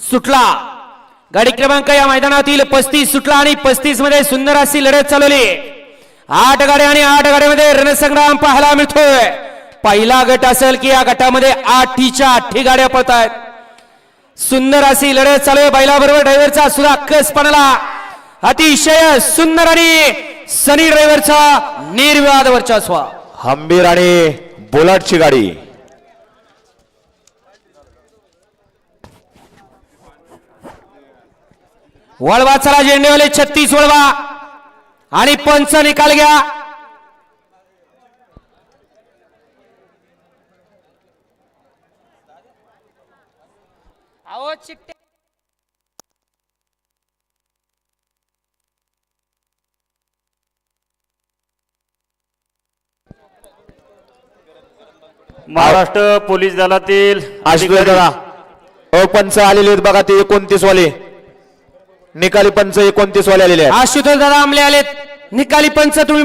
सुटला. गाडी क्रमांक या मैदानातील पस्तीस सुटला आणि पस्तीसमध्ये सुंदर अशी लढत चालवली. आठ गाड्या आणि आठ गाड्यामध्ये रणसंग्राम पाहायला मिळतोय. पहिला गट असेल की या गटामध्ये आठीच्या आठी गाड्या पळत आहेत सुंदर अशी लढत चालू आहे बैलाबरोबर ड्रायव्हरचा सुद्धा कसपणाला अतिशय सुंदर आणि सनी ड्रायव्हरचा निर्विवाद वर्चस्व हंबीर आणि बुलटची गाडी. वळवा चला झेंडेवाले छत्तीस वळवा. आणि पंच निकाल घ्या. अहो चिट्टे महाराष्ट्र पोलीस दलातील आशिष दादा अ पंच आलेले आहेत बघा ते एकोणतीस वाले निकाली पंच एकोणतीस वाले आलेले आहेत. आशुतोष दादा आमले आलेत. निकाली पंच तुम्ही